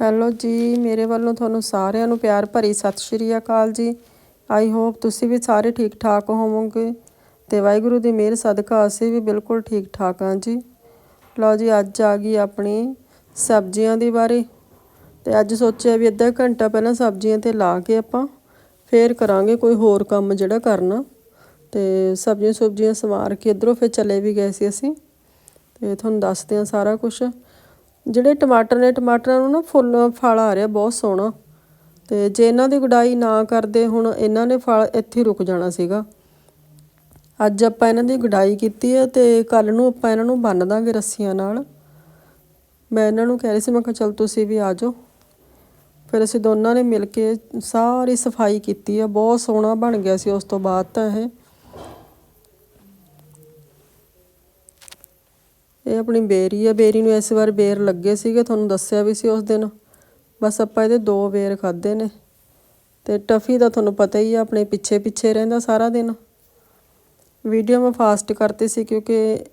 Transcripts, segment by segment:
Hello ਜੀ, ਮੇਰੇ ਵੱਲੋਂ ਤੁਹਾਨੂੰ ਸਾਰਿਆਂ ਨੂੰ ਪਿਆਰ ਭਰੀ ਸਤਿ ਸ਼੍ਰੀ ਅਕਾਲ ਜੀ। ਆਈ ਹੋਪ ਤੁਸੀਂ ਵੀ ਸਾਰੇ ਠੀਕ ਠਾਕ ਹੋਵੋਗੇ ਤੇ ਵਾਹਿਗੁਰੂ ਦੀ ਮਿਹਰ, ਸਦਕਾ ਅਸੀਂ ਵੀ ਬਿਲਕੁਲ ਠੀਕ ਠਾਕ ਹਾਂ ਜੀ। ਲਓ ਜੀ, ਅੱਜ ਆ ਗਈ ਆਪਣੀ ਸਬਜ਼ੀਆਂ ਦੀ ਵਾਰੀ ਤੇ ਅੱਜ ਸੋਚਿਆ ਵੀ ਅੱਧਾ ਘੰਟਾ ਪਹਿਲਾਂ ਸਬਜ਼ੀਆਂ ਤੇ ਲਾ ਕੇ ਆਪਾਂ ਫੇਰ ਕਰਾਂਗੇ ਕੋਈ ਹੋਰ ਕੰਮ ਜਿਹੜਾ ਕਰਨਾ। ਤੇ ਸਬਜ਼ੀਆਂ ਸੁਬਜ਼ੀਆਂ ਸਵਾਰ ਕੇ ਇਧਰੋਂ ਫਿਰ ਚਲੇ ਵੀ ਗਏ ਸੀ ਅਸੀਂ ਤੇ ਤੁਹਾਨੂੰ ਦੱਸਦੇ ਹਾਂ ਸਾਰਾ ਕੁਝ ਜਿਹੜੇ ਟਮਾਟਰ ਨੇ, ਟਮਾਟਰਾਂ ਨੂੰ ਨਾ ਫੁੱਲ, ਫਲ ਆ ਰਿਹਾ, ਬਹੁਤ ਸੋਹਣਾ। ਤੇ ਜੇ ਇਹਨਾਂ ਦੀ ਗੁਡਾਈ ਨਾ ਕਰਦੇ, ਹੁਣ ਇਹਨਾਂ ਨੇ ਫਲ ਇੱਥੇ ਰੁਕ ਜਾਣਾ ਸੀਗਾ। ਅੱਜ ਆਪਾਂ ਇਹਨਾਂ ਦੀ ਗੁਡਾਈ ਕੀਤੀ ਹੈ ਤੇ ਕੱਲ ਨੂੰ ਆਪਾਂ ਇਹਨਾਂ ਨੂੰ ਬੰਨ ਦਾਂਗੇ ਰੱਸੀਆਂ ਨਾਲ। ਮੈਂ ਇਹਨਾਂ ਨੂੰ ਕਹਿ ਰਹੀ ਸੀ, ਮੈਂ ਕਿਹਾ, ਚਲ ਤੁਸੀਂ ਵੀ ਆ ਜਾਓ। ਫਿਰ ਅਸੀਂ ਦੋਨਾਂ ਨੇ ਮਿਲ ਕੇ ਸਾਰੀ ਸਫ਼ਾਈ ਕੀਤੀ ਆ ਬਹੁਤ ਸੋਹਣਾ ਬਣ ਗਿਆ ਸੀ ਉਸ ਤੋਂ ਬਾਅਦ ਤਾਂ ਇਹ। ਇਹ ਆਪਣੀ ਬੇਰੀ ਆ। ਬੇਰੀ ਨੂੰ ਇਸ ਵਾਰ ਬੇਰ ਲੱਗੇ ਸੀਗੇ, ਤੁਹਾਨੂੰ ਦੱਸਿਆ ਵੀ ਸੀ ਉਸ ਦਿਨ। ਬਸ ਆਪਾਂ ਇਹਦੇ ਦੋ ਬੇਰ ਖਾਦੇ ਨੇ। ਤੇ ਟਫੀ ਦਾ ਤੁਹਾਨੂੰ ਪਤਾ ਹੀ ਆ, ਆਪਣੇ ਪਿੱਛੇ ਪਿੱਛੇ ਰਹਿੰਦਾ ਸਾਰਾ ਦਿਨ। ਵੀਡੀਓ ਮੈਂ ਫਾਸਟ ਕਰਤੀ ਸੀ ਕਿਉਂਕਿ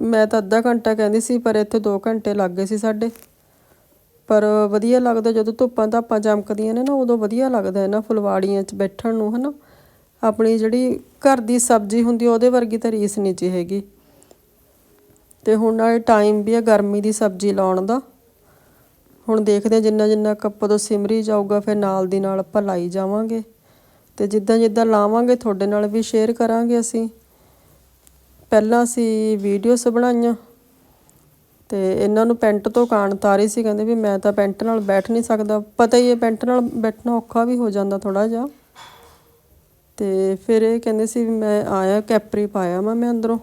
ਮੈਂ ਤਾਂ ਅੱਧਾ ਘੰਟਾ ਕਹਿੰਦੀ ਸੀ, ਪਰ ਇੱਥੇ 2 ਘੰਟੇ ਲੱਗ ਗਏ ਸੀ ਸਾਡੇ। ਪਰ ਵਧੀਆ ਲੱਗਦਾ, ਜਦੋਂ ਧੁੱਪਾਂ ਧਾਪਾਂ ਚਮਕਦੀਆਂ ਨੇ ਨਾ, ਉਦੋਂ ਵਧੀਆ ਲੱਗਦਾ ਇਹਨਾਂ ਫੁਲਵਾੜੀਆਂ 'ਚ ਬੈਠਣ ਨੂੰ, ਹਨਾ। ਆਪਣੀ ਜਿਹੜੀ ਘਰ ਦੀ ਸਬਜ਼ੀ ਹੁੰਦੀ, ਉਹਦੇ ਵਰਗੀ ਤਾਂ ਰੀਸ ਨਹੀਂ ਜੀ ਹੈਗੀ। ਤੇ ਹੁਣ ਨਾਲੇ ਟਾਈਮ ਵੀ ਆ ਗਰਮੀ ਦੀ ਸਬਜ਼ੀ ਲਾਉਣ ਦਾ। ਹੁਣ ਦੇਖਦੇ ਹਾਂ ਜਿੰਨਾ ਜਿੰਨਾ ਕੱਪ ਤੋਂ ਸਿਮਰੀ ਜਾਊਗਾ, ਫਿਰ ਨਾਲ ਦੀ ਨਾਲ ਆਪਾਂ ਲਾਈ ਜਾਵਾਂਗੇ। ਤੇ ਜਿੱਦਾਂ ਜਿੱਦਾਂ ਲਾਵਾਂਗੇ, ਤੁਹਾਡੇ ਨਾਲ ਵੀ ਸ਼ੇਅਰ ਕਰਾਂਗੇ ਅਸੀਂ। ਪਹਿਲਾਂ ਅਸੀਂ ਵੀਡੀਓਸ ਬਣਾਈਆਂ। ਤੇ ਇਹਨਾਂ ਨੂੰ ਪੈਂਟ ਤੋਂ ਕਾਣ ਤਾਰੀ ਸੀ, ਕਹਿੰਦੇ ਵੀ ਮੈਂ ਤਾਂ ਪੈਂਟ ਨਾਲ ਬੈਠ ਨਹੀਂ ਸਕਦਾ। ਪਤਾ ਹੀ ਹੈ ਪੈਂਟ ਨਾਲ ਬੈਠਣਾ ਔਖਾ ਵੀ ਹੋ ਜਾਂਦਾ ਥੋੜਾ ਜਿਹਾ। ਤੇ ਫਿਰ ਇਹ ਕਹਿੰਦੇ ਸੀ ਵੀ ਮੈਂ ਆਇਆ ਕੈਪਰੀ ਪਾਇਆ ਮੈਂ ਮੈਂ ਅੰਦਰੋਂ।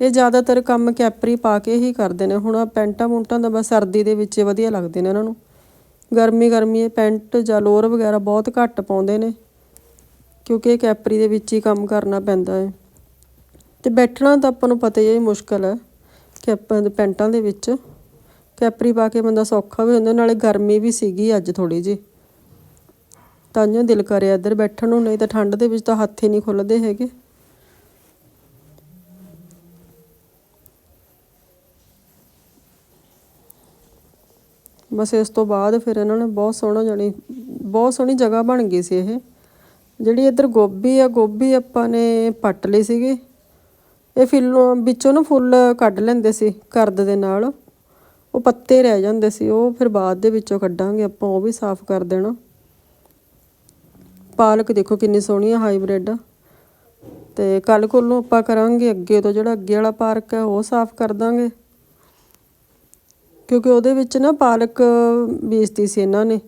ਇਹ ਜ਼ਿਆਦਾਤਰ ਕੰਮ ਕੈਪਰੀ ਪਾ ਕੇ ਹੀ ਕਰਦੇ ਨੇ। ਹੁਣ ਆਹ ਪੈਂਟਾਂ ਮੁੰਟਾਂ ਦਾ ਬਸ ਸਰਦੀ ਦੇ ਵਿੱਚ ਵਧੀਆ ਲੱਗਦੇ ਨੇ ਇਹਨਾਂ ਨੂੰ। ਗਰਮੀ ਗਰਮੀ ਇਹ ਪੈਂਟ ਜਾਂ ਲੋਅਰ ਵਗੈਰਾ ਬਹੁਤ ਘੱਟ ਪਾਉਂਦੇ ਨੇ, ਕਿਉਂਕਿ ਇਹ ਕੈਪਰੀ ਦੇ ਵਿੱਚ ਹੀ ਕੰਮ ਕਰਨਾ ਪੈਂਦਾ ਹੈ। ਤੇ ਬੈਠਣਾ ਤਾਂ ਆਪਾਂ ਨੂੰ ਪਤਾ ਹੀ ਹੈ ਮੁਸ਼ਕਲ ਹੈ, ਕੈਪਾਂ ਦੇ ਪੈਂਟਾਂ ਦੇ ਵਿੱਚ। ਕੈਪਰੀ ਪਾ ਕੇ ਬੰਦਾ ਸੌਖਾ ਵੀ ਹੁੰਦਾ, ਨਾਲੇ ਗਰਮੀ ਵੀ ਸੀਗੀ ਅੱਜ ਥੋੜੀ ਜੀ ਤਾਂ ਦਿਲ ਕਰਿਆ ਇੱਧਰ ਬੈਠਣ ਨੂੰ, ਨਹੀਂ ਤਾਂ ਠੰਡ ਦੇ ਵਿੱਚ ਤਾਂ ਹੱਥ ਹੀ ਨਹੀਂ ਖੁੱਲਦੇ ਹੈਗੇ। ਬਸ ਇਸ ਤੋਂ ਬਾਅਦ ਫਿਰ ਇਹਨਾਂ ਨੇ ਬਹੁਤ ਸੋਹਣਾ ਜਾਣੀ ਬਹੁਤ ਸੋਹਣੀ ਜਗ੍ਹਾ ਬਣ ਗਈ ਸੀ ਇਹ। ਜਿਹੜੀ ਇੱਧਰ ਗੋਭੀ ਆ, ਗੋਭੀ ਆਪਾਂ ਨੇ ਪੱਟ ਲਈ ਸੀਗੀ। ਇਹ ਫਿੱਲੋਂ ਵਿੱਚੋਂ ਨਾ ਫੁੱਲ ਕੱਢ ਲੈਂਦੇ ਸੀ ਕਰਦ ਦੇ ਨਾਲ। ਉਹ ਪੱਤੇ ਰਹਿ ਜਾਂਦੇ ਸੀ, ਉਹ ਫਿਰ ਬਾਅਦ ਦੇ ਵਿੱਚੋਂ ਕੱਢਾਂਗੇ ਆਪਾਂ, ਉਹ ਵੀ ਸਾਫ਼ ਕਰ ਦੇਣਾ। ਪਾਲਕ ਦੇਖੋ ਕਿੰਨੀ ਸੋਹਣੀ ਆ, ਹਾਈਬ੍ਰਿਡ। ਤੇ ਕੱਲ ਕੋਲੋਂ ਆਪਾਂ ਕਰਾਂਗੇ ਅੱਗੇ ਤੋਂ ਜਿਹੜਾ ਅੱਗੇ ਵਾਲਾ ਪਾਰਕ ਹੈ ਉਹ ਸਾਫ਼ ਕਰ ਦਾਂਗੇ। ਕਿਉਂਕਿ ਉਹਦੇ ਵਿੱਚ ਨਾ ਪਾਲਕ ਬੀਜਤੀ ਸੀ ਇਹਨਾਂ ਨੇ।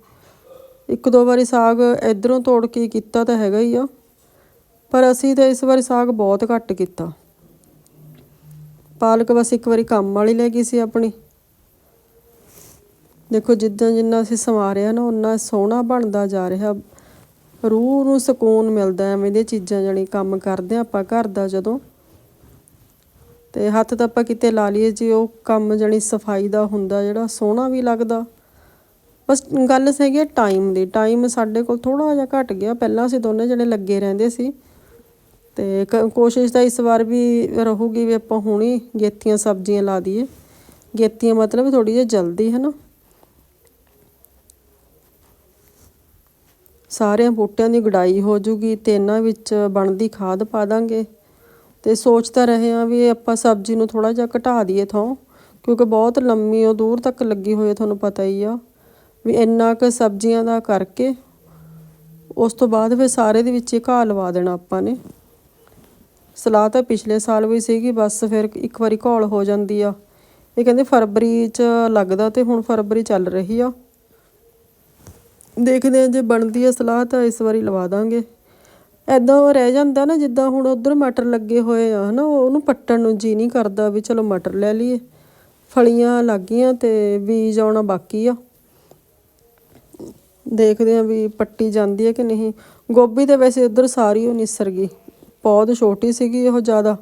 ਇੱਕ ਦੋ ਵਾਰੀ ਸਾਗ ਇਧਰੋਂ ਤੋੜ ਕੇ ਕੀਤਾ ਤਾਂ ਹੈਗਾ ਹੀ ਆ। ਪਰ ਅਸੀਂ ਤਾਂ ਇਸ ਵਾਰੀ ਸਾਗ ਬਹੁਤ ਘੱਟ ਕੀਤਾ। ਪਾਲਕ ਬਸ ਇੱਕ ਵਾਰੀ ਕੰਮ ਵਾਲੀ ਲੈ ਗਈ ਸੀ ਆਪਣੀ। ਦੇਖੋ ਜਿੱਦਾਂ ਜਿੰਨਾ ਅਸੀਂ ਸਵਾਰਿਆ ਨਾ ਉਨਾ ਸੋਹਣਾ ਬਣਦਾ ਜਾ ਰਿਹਾ। ਰੂਹ ਨੂੰ ਸਕੂਨ ਮਿਲਦਾ ਐਵੇਂ ਦੀਆਂ ਚੀਜ਼ਾਂ ਜਣੀ ਕੰਮ ਕਰਦੇ ਆ ਆਪਾਂ ਘਰ ਦਾ ਜਦੋਂ। ਤੇ ਹੱਥ ਤਾਂ ਆਪਾਂ ਕਿਤੇ ਲਾ ਲਈਏ ਜੀ ਉਹ ਕੰਮ ਜਣੀ ਸਫ਼ਾਈ ਦਾ ਹੁੰਦਾ ਜਿਹੜਾ, ਸੋਹਣਾ ਵੀ ਲੱਗਦਾ। ਬਸ ਗੱਲ ਸਹੀ ਟਾਈਮ ਦੀ। ਟਾਈਮ ਸਾਡੇ ਕੋਲ ਥੋੜਾ ਜਿਹਾ ਘਟ ਗਿਆ। ਪਹਿਲਾਂ ਅਸੀਂ ਦੋਨੇ ਜਣੇ ਲੱਗੇ ਰਹਿੰਦੇ ਸੀ। ਤੇ ਕੋਸ਼ਿਸ਼ ਤਾਂ ਇਸ ਵਾਰ ਵੀ ਰਹੂਗੀ ਵੀ ਆਪਾਂ ਹੁਣੀ ਗੇਤੀਆਂ ਸਬਜ਼ੀਆਂ ਲਾ ਦਈਏ। ਗੇਤੀਆਂ ਮਤਲਬ ਥੋੜੀ ਜਿਹੀ ਜਲਦੀ, ਹੈ ਨਾ? ਸਾਰਿਆਂ ਬੂਟਿਆਂ ਦੀ ਗੁਡਾਈ ਹੋ ਜੂਗੀ ਤੇ ਇਹਨਾਂ ਵਿੱਚ ਬਣਦੀ ਖਾਦ ਪਾ ਦਾਂਗੇ। ਤੇ ਸੋਚਦਾ ਰਹੇ ਆ ਵੀ ਆਪਾਂ ਸਬਜ਼ੀ ਨੂੰ ਥੋੜਾ ਜਿਹਾ ਘਟਾ ਦਈਏ ਥੋਂ, ਕਿਉਂਕਿ ਬਹੁਤ ਲੰਮੀ ਉਹ ਦੂਰ ਤੱਕ ਲੱਗੀ ਹੋਈ ਹੈ, ਤੁਹਾਨੂੰ ਪਤਾ ਹੀ ਆ, ਵੀ ਇੰਨਾ ਕੁ ਸਬਜ਼ੀਆਂ ਦਾ ਕਰਕੇ ਉਸ ਤੋਂ ਬਾਅਦ ਫਿਰ ਸਾਰੇ ਦੇ ਵਿੱਚ ਘਾਹ ਲਵਾ ਦੇਣਾ ਆਪਾਂ ਨੇ। ਸਲਾਹ ਤਾਂ ਪਿਛਲੇ ਸਾਲ ਵੀ ਸੀਗੀ, ਬਸ ਫਿਰ ਇੱਕ ਵਾਰੀ ਘੋਲ ਹੋ ਜਾਂਦੀ ਆ। ਇਹ ਕਹਿੰਦੇ ਫਰਵਰੀ 'ਚ ਲੱਗਦਾ ਤੇ ਹੁਣ ਫਰਵਰੀ ਚੱਲ ਰਹੀ ਆ। ਦੇਖਦੇ ਆ ਜੇ ਬਣਦੀ ਆ ਸਲਾਹ ਤਾਂ ਇਸ ਵਾਰੀ ਲਵਾ ਦਾਂਗੇ। ਐਦਾਂ ਰਹਿ ਜਾਂਦਾ ਨਾ, ਜਿੱਦਾਂ ਹੁਣ ਉਧਰ ਮਟਰ ਲੱਗੇ ਹੋਏ ਆ, ਹਨਾ ਉਹਨੂੰ ਪੱਟਣ ਨੂੰ ਜੀ ਨਹੀਂ ਕਰਦਾ ਵੀ ਚਲੋ ਮਟਰ ਲੈ ਲਈਏ। ਫਲੀਆਂ ਲੱਗ ਗਈਆਂ ਤੇ ਬੀਜ ਆਉਣਾ ਬਾਕੀ ਆ। ਦੇਖਦੇ ਆ ਵੀ ਪੱਟੀ ਜਾਂਦੀ ਹੈ ਕਿ ਨਹੀਂ। ਗੋਭੀ ਤੇ ਵੈਸੇ ਉਧਰ ਸਾਰੀ ਉਹ ਨਿਸਰ ਗਈ ਪੌਦ ਛੋਟੀ ਸੀਗੀ ਉਹ ਜ਼ਿਆਦਾ।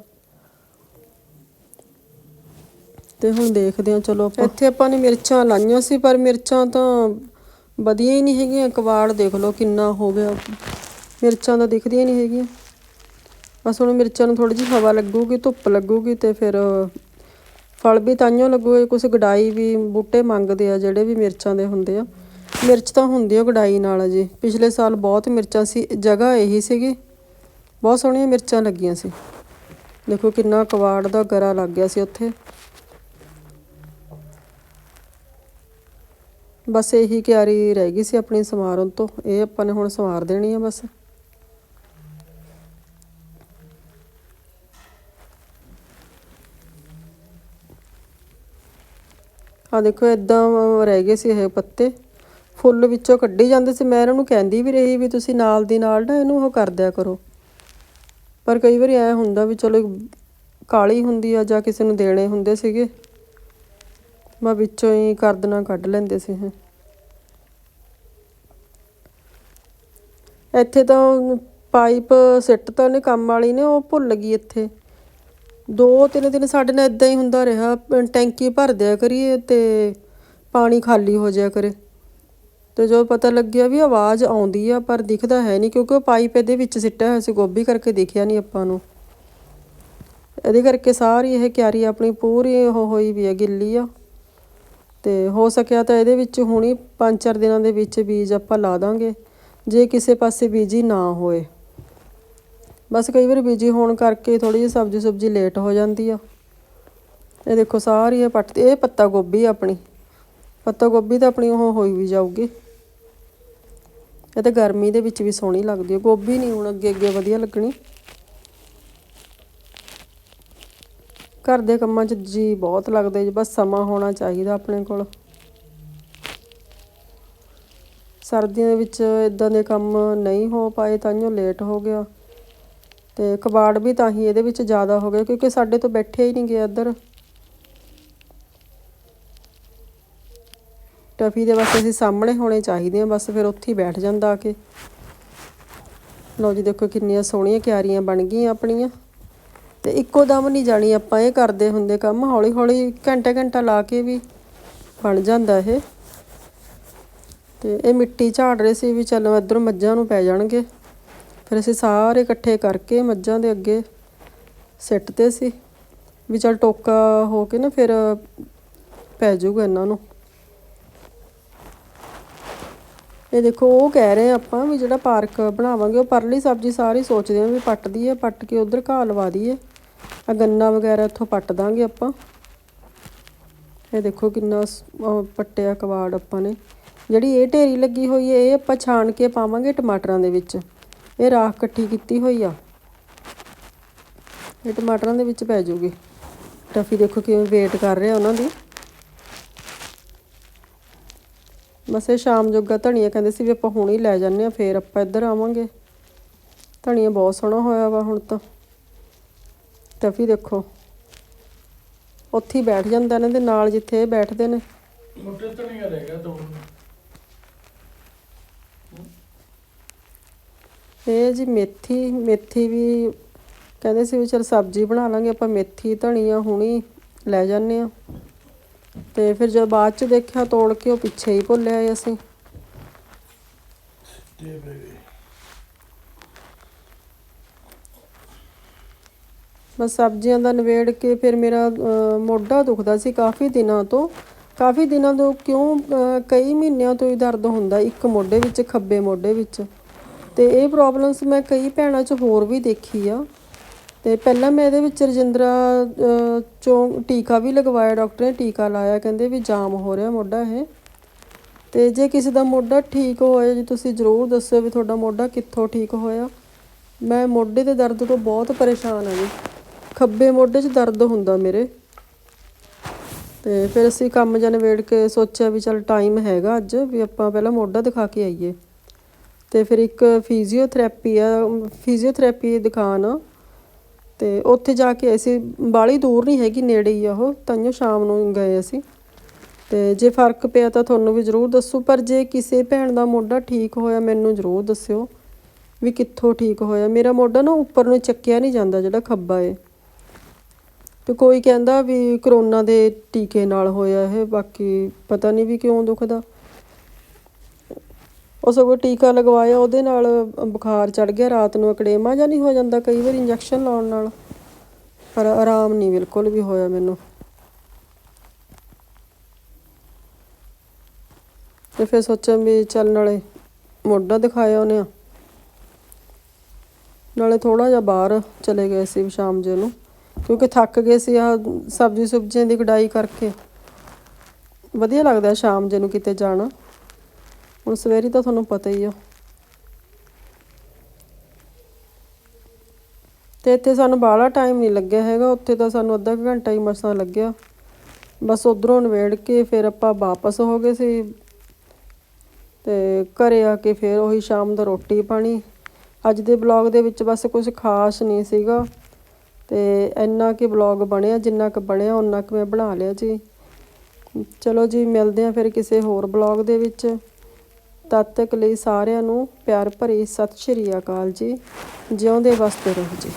ਤੇ ਹੁਣ ਦੇਖਦੇ ਆ, ਚਲੋ ਆਪਾਂ। ਇੱਥੇ ਆਪਾਂ ਨੇ ਮਿਰਚਾਂ ਲਾਈਆਂ ਸੀ, ਪਰ ਮਿਰਚਾਂ ਤਾਂ ਵਧੀਆ ਹੀ ਨਹੀਂ ਹੈਗੀਆਂ ਕਵਾੜ ਦੇਖ ਲਓ ਕਿੰਨਾ ਹੋ ਗਿਆ। ਮਿਰਚਾਂ ਤਾਂ ਦਿਖਦੀਆਂ ਨਹੀਂ ਹੈਗੀਆਂ। ਬਸ ਹੁਣ ਮਿਰਚਾਂ ਨੂੰ ਥੋੜੀ ਜਿਹੀ ਹਵਾ ਲੱਗੂਗੀ, ਧੁੱਪ ਲੱਗੂਗੀ ਤੇ ਫਿਰ, ਫਲ ਵੀ ਤਾਂਿਓ ਲੱਗੂਗੇ ਕੁਝ ਗਡਾਈ ਵੀ ਬੂਟੇ ਮੰਗਦੇ ਆ, ਜਿਹੜੇ ਵੀ ਮਿਰਚਾਂ ਦੇ ਹੁੰਦੇ ਆ। ਮਿਰਚ ਤਾਂ ਹੁੰਦੀ ਆ ਗਡਾਈ ਨਾਲ ਜੀ। ਪਿਛਲੇ ਸਾਲ ਬਹੁਤ ਮਿਰਚਾਂ ਸੀ, ਜਗ੍ਹਾ ਇਹੀ ਸੀਗੀ। ਬਹੁਤ ਸੋਹਣੀਆਂ ਮਿਰਚਾਂ ਲੱਗੀਆਂ ਸੀ। ਦੇਖੋ ਕਿੰਨਾ ਕਵਾੜ ਦਾ ਗਰਾ ਲੱਗ ਗਿਆ ਸੀ ਉੱਥੇ। ਬਸ ਇਹੀ ਕਿਆਰੀ ਰਹਿ ਗਈ ਸੀ ਆਪਣੀ ਸਮਾਰਨ ਤੋਂ। ਇਹ ਆਪਾਂ ਨੇ ਹੁਣ ਸਮਾਰ ਦੇਣੀ ਆ ਬਸ। ਆ ਦੇਖੋ ਇਦਾਂ ਰਹਿ ਗਏ ਸੀ ਇਹ ਪੱਤੇ। ਫੁੱਲ ਵਿੱਚੋਂ ਕੱਢੀ ਜਾਂਦੇ ਸੀ। ਮੈਂ ਇਹਨਾਂ ਨੂੰ ਕਹਿੰਦੀ ਵੀ ਰਹੀ ਵੀ ਤੁਸੀਂ ਨਾਲ ਦੀ ਨਾਲ ਨਾ ਇਹਨੂੰ ਉਹ ਕਰ ਦਿਆ ਕਰੋ। ਪਰ ਕਈ ਵਾਰੀ ਐ ਹੁੰਦਾ ਵੀ ਚਲੋ, ਕਾਲੀ ਹੁੰਦੀ ਆ ਜਾਂ ਕਿਸੇ ਨੂੰ ਦੇਣੇ ਹੁੰਦੇ ਸੀਗੇ। ਮੈਂ ਵਿੱਚੋਂ ਹੀ ਕਰਦਣਾ ਕੱਢ ਲੈਂਦੇ ਸੀ ਇਹ। ਇੱਥੇ ਤਾਂ ਪਾਈਪ ਸਿੱਟ ਤਾਂ ਉਹਨੇ ਕੰਮ ਵਾਲੀ ਨੇ, ਉਹ ਭੁੱਲ ਗਈ ਇੱਥੇ। ਦੋ ਤਿੰਨ ਦਿਨ ਸਾਡੇ ਨਾਲ ਇਦਾਂ ਹੀ ਹੁੰਦਾ ਰਿਹਾ, ਟੈਂਕੀ ਭਰ ਦਿਆ ਕਰੀਏ ਤੇ ਪਾਣੀ ਖਾਲੀ ਹੋ ਜਾਇਆ ਕਰੇ। ਤੇ ਜਦੋਂ ਪਤਾ ਲੱਗਿਆ ਵੀ ਆਵਾਜ਼ ਆਉਂਦੀ ਆ, ਪਰ ਦਿਖਦਾ ਹੈ ਨਹੀਂ, ਕਿਉਂਕਿ ਉਹ ਪਾਈਪ ਇਹਦੇ ਵਿੱਚ ਸਿੱਟਿਆ ਹੋਇਆ ਸੀ, ਗੋਭੀ ਕਰਕੇ ਦੇਖਿਆ ਨਹੀਂ ਆਪਾਂ ਨੂੰ। ਇਹਦੇ ਕਰਕੇ ਸਾਰੀ ਇਹ ਕਿਆਰੀ ਆਪਣੀ ਪੂਰੀ ਉਹ ਹੋਈ ਵੀ ਆ, ਗਿੱਲੀ ਆ। ਤੇ ਹੋ ਸਕਿਆ ਤਾਂ ਇਹਦੇ ਵਿੱਚ ਹੁਣੀ 5-4 ਦਿਨਾਂ ਦੇ ਵਿੱਚ ਬੀਜ ਆਪਾਂ ਲਾ ਦਾਂਗੇ, ਜੇ ਕਿਸੇ ਪਾਸੇ ਬੀਜੀ ਨਾ ਹੋਏ। ਬਸ ਕਈ ਵਾਰ ਬਿਜ਼ੀ ਹੋਣ ਕਰਕੇ ਥੋੜੀ ਜਿਹੀ ਸਬਜ਼ੀ ਸੁਬਜੀ ਲੇਟ ਹੋ ਜਾਂਦੀ ਆ। ਇਹ ਦੇਖੋ ਸਾਰੀ ਇਹ ਪੱਟ, ਇਹ ਪੱਤਾ ਗੋਭੀ ਆਪਣੀ। ਪੱਤਾ ਗੋਭੀ ਤਾਂ ਆਪਣੀ ਉਹ ਹੋਈ ਵੀ ਜਾਊਗੀ। ਇਹ ਤਾਂ ਗਰਮੀ ਦੇ ਵਿੱਚ ਵੀ ਸੋਹਣੀ ਲੱਗਦੀ ਹੈ ਗੋਭੀ ਨਹੀਂ ਹੁਣ ਅੱਗੇ ਅੱਗੇ ਵਧੀਆ ਲੱਗਣੀ। ਘਰ ਦੇ ਕੰਮਾਂ 'ਚ ਜੀ ਬਹੁਤ ਲੱਗਦੇ ਜੀ। ਬਸ ਸਮਾਂ ਹੋਣਾ ਚਾਹੀਦਾ ਆਪਣੇ ਕੋਲ। ਸਰਦੀਆਂ ਦੇ ਵਿੱਚ ਇਦਾਂ ਦੇ ਕੰਮ ਨਹੀਂ ਹੋ ਪਾਏ, ਤਾਂਹੀਓ ਲੇਟ ਹੋ ਗਿਆ। ਤੇ ਕਬਾੜ ਵੀ ਤਾਂ ਹੀ ਇਹਦੇ ਵਿੱਚ ਜ਼ਿਆਦਾ ਹੋ ਗਿਆ ਕਿਉਂਕਿ ਸਾਡੇ ਤੋਂ ਬੈਠੇ ਹੀ ਨਹੀਂ ਗਏ ਇੱਧਰ। ਟਫੀ ਦੇ ਬਸ ਅਸੀਂ ਸਾਹਮਣੇ ਹੋਣੇ ਚਾਹੀਦੇ ਆ, ਬਸ ਫਿਰ ਉੱਥੇ ਹੀ ਬੈਠ ਜਾਂਦਾ ਆ ਕੇ। ਲਓ ਜੀ, ਦੇਖੋ ਕਿੰਨੀਆਂ ਸੋਹਣੀਆਂ ਕਿਆਰੀਆਂ ਬਣ ਗਈਆਂ ਆਪਣੀਆਂ। ਤੇ ਇੱਕੋ ਦਮ ਨਹੀਂ ਜਾਣੀ ਆਪਾਂ ਇਹ ਕਰਦੇ ਹੁੰਦੇ ਕੰਮ ਹੌਲੀ ਹੌਲੀ ਘੰਟਾ ਘੰਟਾ ਲਾ ਕੇ ਵੀ ਬਣ ਜਾਂਦਾ ਇਹ। ਤੇ ਇਹ ਮਿੱਟੀ ਝਾੜ ਰਹੇ ਸੀ ਵੀ ਚਲੋ ਇੱਧਰੋਂ ਮੱਝਾਂ ਨੂੰ ਪੈ ਜਾਣਗੇ। ਫਿਰ ਅਸੀਂ ਸਾਰੇ ਇਕੱਠੇ ਕਰਕੇ ਮੱਝਾਂ ਦੇ ਅੱਗੇ ਸਿੱਟਦੇ ਸੀ ਵੀ ਚਲ ਟੋਕਾ ਹੋ ਕੇ ਨਾ ਫਿਰ ਪੈ ਜਾਊਗਾ ਇਹਨਾਂ ਨੂੰ। ਇਹ ਦੇਖੋ, ਉਹ ਕਹਿ ਰਹੇ ਆ ਆਪਾਂ ਵੀ ਜਿਹੜਾ ਪਾਰਕ ਬਣਾਵਾਂਗੇ, ਉਹ ਪਰਲੀ ਸਬਜ਼ੀ ਸਾਰੀ ਸੋਚਦੇ ਆ ਵੀ ਪੱਟ ਦਈਏ, ਪੱਟ ਕੇ ਉਧਰ ਘਾਹ ਲਵਾ ਦਈਏ। ਆ ਗੰਨਾ ਵਗੈਰਾ ਇੱਥੋਂ ਪੱਟ ਦਾਂਗੇ ਆਪਾਂ। ਇਹ ਦੇਖੋ ਕਿੰਨਾ ਸ- ਪੱਟਿਆ ਕਵਾੜ ਆਪਾਂ ਨੇ। ਜਿਹੜੀ ਇਹ ਢੇਰੀ ਲੱਗੀ ਹੋਈ ਹੈ, ਇਹ ਆਪਾਂ ਛਾਣ ਕੇ ਪਾਵਾਂਗੇ ਟਮਾਟਰਾਂ ਦੇ ਵਿੱਚ। ਇਹ ਰਾਖ ਇਕੱਠੀ ਕੀਤੀ ਹੋਈ ਆ। ਇਹ ਟਮਾਟਰਾਂ ਦੇ ਵਿੱਚ ਪੈ ਜਾਊਗੀ ਟਫੀ ਦੇਖੋ ਕਿਵੇਂ ਵੇਟ ਕਰ ਰਿਹਾ ਉਹਨਾਂ ਦੀ। ਬਸ ਇਹ ਸ਼ਾਮ ਜੋਗਾ ਧਨੀਆ ਕਹਿੰਦੇ ਸੀ ਵੀ ਆਪਾਂ ਹੁਣ ਹੀ ਲੈ ਜਾਂਦੇ ਆ ਫੇਰ ਆਪਾਂ ਇੱਧਰ ਆਵਾਂਗੇ। ਧਨੀਆ ਬਹੁਤ ਸੋਹਣਾ ਹੋਇਆ ਵਾ ਹੁਣ ਤਾਂ। ਟਫੀ ਦੇਖੋ। ਉੱਥੇ ਹੀ ਬੈਠ ਜਾਂਦਾ ਇਹਨਾਂ ਦੇ ਨਾਲ ਜਿੱਥੇ ਇਹ ਬੈਠਦੇ ਨੇ। ਮੋਟੇ ਧਨੀਆ ਰਹਿ ਗਿਆ ਤੋੜਨ ਇਹ ਜੀ ਮੇਥੀ ਮੇਥੀ ਵੀ ਕਹਿੰਦੇ ਸੀ ਵੀ ਚਲ ਸਬਜ਼ੀ ਬਣਾ ਲਾਂਗੇ ਆਪਾਂ ਮੇਥੀ ਧਨੀਆ ਹੁਣੀ ਲੈ ਜਾਂਦੇ ਆ ਤੇ ਫਿਰ ਜਦ ਬਾਅਦ ਚ ਦੇਖਿਆ ਤੋੜ ਕੇ ਉਹ ਪਿੱਛੇ ਹੀ ਭੁੱਲ ਆਏ ਅਸੀਂ। ਬਸ ਸਬਜ਼ੀਆਂ ਦਾ ਨਵੇੜ ਕੇ ਫਿਰ ਮੇਰਾ ਮੋਢਾ ਦੁਖਦਾ ਸੀ ਕਾਫੀ ਦਿਨਾਂ ਤੋਂ। ਕਾਫੀ ਦਿਨਾਂ ਤੋਂ ਕਿਉਂ ਕਈ ਮਹੀਨਿਆਂ ਤੋਂ ਹੀ ਦਰਦ ਹੁੰਦਾ ਇੱਕ ਮੋਢੇ ਵਿੱਚ ਖੱਬੇ ਮੋਢੇ ਵਿੱਚ। ਤੇ ਇਹ ਪ੍ਰੋਬਲਮਸ ਮੈਂ ਕਈ ਭੈਣਾਂ 'ਚ ਹੋਰ ਵੀ ਦੇਖੀ ਆ। ਤੇ ਪਹਿਲਾਂ ਮੈਂ ਇਹਦੇ ਵਿੱਚ ਰਜਿੰਦਰਾ ਚੋਂ ਟੀਕਾ ਵੀ ਲਗਵਾਇਆ ਡਾਕਟਰ ਨੇ ਟੀਕਾ ਲਾਇਆ, ਕਹਿੰਦੇ ਵੀ ਜਾਮ ਹੋ ਰਿਹਾ ਮੋਢਾ ਇਹ। ਤੇ ਜੇ ਕਿਸੇ ਦਾ ਮੋਢਾ ਠੀਕ ਹੋਇਆ, ਜੀ ਤੁਸੀਂ ਜ਼ਰੂਰ ਦੱਸਿਓ ਵੀ ਤੁਹਾਡਾ ਮੋਢਾ ਕਿੱਥੋਂ ਠੀਕ ਹੋਇਆ। ਮੈਂ ਮੋਢੇ ਦੇ ਦਰਦ ਤੋਂ ਬਹੁਤ ਪਰੇਸ਼ਾਨ ਹਾਂ ਜੀ। ਖੱਬੇ ਮੋਢੇ 'ਚ ਦਰਦ ਹੁੰਦਾ ਮੇਰੇ। ਤੇ ਫਿਰ ਅਸੀਂ ਕੰਮ ਜਨ ਵੇੜ ਕੇ ਸੋਚਿਆ ਵੀ ਚਲ ਟਾਈਮ ਹੈਗਾ ਅੱਜ, ਵੀ ਆਪਾਂ ਪਹਿਲਾਂ ਮੋਢਾ ਦਿਖਾ ਕੇ ਆਈਏ। ਤੇ ਫਿਰ ਇੱਕ ਫਿਜ਼ੀਓਥੈਰੇਪੀ ਆ ਫਿਜ਼ੀਓਥੈਰੇਪੀ ਦੀ ਦੁਕਾਨ ਆ। ਤੇ ਉੱਥੇ ਜਾ ਕੇ ਅਸੀਂ ਬਾਲੀ ਦੂਰ ਨਹੀਂ ਹੈਗੀ, ਨੇੜੇ ਹੀ ਆ ਉਹ, ਤਾਂ ਸ਼ਾਮ ਨੂੰ ਗਏ ਅਸੀਂ। ਤੇ ਜੇ ਫ਼ਰਕ ਪਿਆ ਤਾਂ ਤੁਹਾਨੂੰ ਵੀ ਜ਼ਰੂਰ ਦੱਸੋ, ਪਰ ਜੇ ਕਿਸੇ ਭੈਣ ਦਾ ਮੋਢਾ ਠੀਕ ਹੋਇਆ, ਮੈਨੂੰ ਜ਼ਰੂਰ ਦੱਸਿਓ ਵੀ ਕਿੱਥੋਂ ਠੀਕ ਹੋਇਆ। ਮੇਰਾ ਮੋਢਾ ਨਾ ਉੱਪਰ ਨੂੰ ਚੱਕਿਆ ਨਹੀਂ ਜਾਂਦਾ, ਜਿਹੜਾ ਖੱਬਾ ਏ। ਤੇ ਕੋਈ ਕਹਿੰਦਾ ਵੀ ਕਰੋਨਾ ਦੇ ਟੀਕੇ ਨਾਲ ਹੋਇਆ ਇਹ, ਬਾਕੀ ਪਤਾ ਨਹੀਂ ਵੀ ਕਿਉਂ ਦੁਖਦਾ। ਉਹ ਸਗੋਂ ਟੀਕਾ ਲਗਵਾਇਆ, ਉਹਦੇ ਨਾਲ ਬੁਖਾਰ ਚੜ ਗਿਆ, ਰਾਤ ਨੂੰ ਅਕੜੇਮਾ ਜਾਂ ਨਹੀਂ ਹੋ ਜਾਂਦਾ, ਕਈ ਵਾਰ ਇੰਜੈਕਸ਼ਨ ਲਾਉਣ ਨਾਲ। ਪਰ ਆਰਾਮ ਨਹੀਂ ਬਿਲਕੁਲ ਵੀ ਹੋਇਆ ਮੈਨੂੰ। ਤੇ ਫਿਰ ਸੋਚਿਆ ਵੀ ਚੱਲ ਨਾਲੇ ਮੋਢਾ ਦਿਖਾਇਆ ਉਹਨੇ। ਨਾਲੇ ਥੋੜਾ ਜਿਹਾ ਬਾਹਰ ਚਲੇ ਗਏ ਸੀ ਸ਼ਾਮ ਜੇ ਨੂੰ, ਕਿਉਂਕਿ ਥੱਕ ਗਏ ਸੀ ਆ ਸਬਜ਼ੀ ਸੁਬਜ਼ੀਆਂ ਦੀ ਕਢਾਈ ਕਰਕੇ। ਵਧੀਆ ਲੱਗਦਾ ਸ਼ਾਮ ਜੇ ਨੂੰ ਕਿਤੇ ਜਾਣਾ। ਹੁਣ ਸਵੇਰੀ ਤਾਂ ਤੁਹਾਨੂੰ ਪਤਾ ਹੀ ਆ। ਤੇ ਇੱਥੇ ਸਾਨੂੰ ਬਾਹਲਾ ਟਾਈਮ ਨਹੀਂ ਲੱਗਿਆ ਹੈਗਾ। ਉੱਥੇ ਤਾਂ ਸਾਨੂੰ ਅੱਧਾ ਕੁ ਘੰਟਾ ਹੀ ਮਸਾਂ ਲੱਗਿਆ। ਬਸ ਉਧਰੋਂ ਨਵੇੜ ਕੇ ਫਿਰ ਆਪਾਂ ਵਾਪਸ ਹੋ ਗਏ ਸੀ। ਤੇ ਘਰੇ ਆ ਕੇ ਫਿਰ ਉਹੀ ਸ਼ਾਮ ਦਾ ਰੋਟੀ ਪਾਣੀ। ਅੱਜ ਦੇ ਬਲੌਗ ਦੇ ਵਿੱਚ ਬਸ ਕੁਝ ਖਾਸ ਨਹੀਂ ਸੀਗਾ। ਤੇ ਇੰਨਾ ਕਿ ਬਲੌਗ ਬਣਿਆ, ਜਿੰਨਾ ਕੁ ਬਣਿਆ ਉਹਨਾਂ ਕੁ ਮੈਂ ਬਣਾ ਲਿਆ ਜੀ। ਚਲੋ ਜੀ, ਮਿਲਦੇ ਆ ਫਿਰ ਕਿਸੇ ਹੋਰ ਬਲੌਗ ਦੇ ਵਿੱਚ। ਤਦ ਤੱਕ ਲਈ ਸਾਰਿਆਂ ਨੂੰ ਪਿਆਰ ਭਰੀ ਸਤਿ ਸ਼੍ਰੀ ਅਕਾਲ ਜੀ, ਜਿਉਂਦੇ ਵਸਦੇ ਰਹੋ ਜੀ।